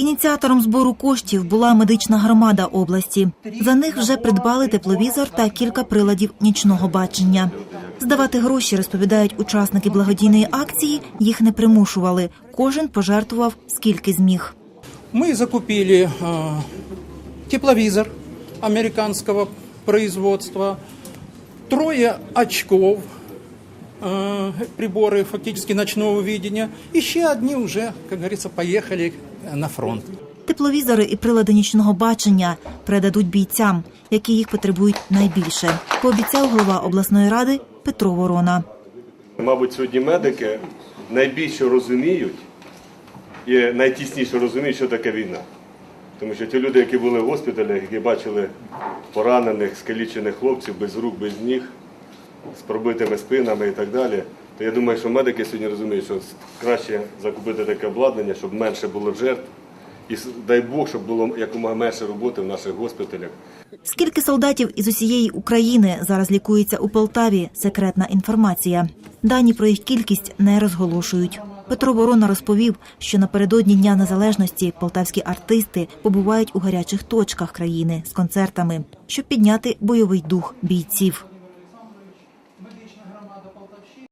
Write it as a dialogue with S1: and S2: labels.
S1: Ініціатором збору коштів була медична громада області. За них вже придбали тепловізор та кілька приладів нічного бачення. Здавати гроші, розповідають учасники благодійної акції, їх не примушували. Кожен пожертвував скільки зміг.
S2: Мы закупили э, тепловизор американского производства, трое очков, э, приборы фактически ночного видения, еще одни уже, как говорится, поехали э, на фронт.
S1: Тепловізори і прилади нічного бачення передадуть бійцям, які їх потребують найбільше. Пообіцяв голова обласної ради Петро Ворона.
S3: Мабуть, сьогодні медики найбільше розуміють і найтісніше розуміють, що таке війна. Тому що ті люди, які були в госпіталях, які бачили поранених, скалічених хлопців без рук, без ніг, з пробитими спинами і так далі, то я думаю, що медики сьогодні розуміють, що краще закупити таке обладнання, щоб менше було жертв. І дай Бог, щоб було якомога менше роботи в наших госпіталях.
S1: Скільки солдатів із усієї України зараз лікується у Полтаві? Секретна інформація. Дані про їх кількість не розголошують. Петро Ворона розповів, що напередодні Дня Незалежності полтавські артисти побувають у гарячих точках країни з концертами, щоб підняти бойовий дух бійців. громада Полтавщини.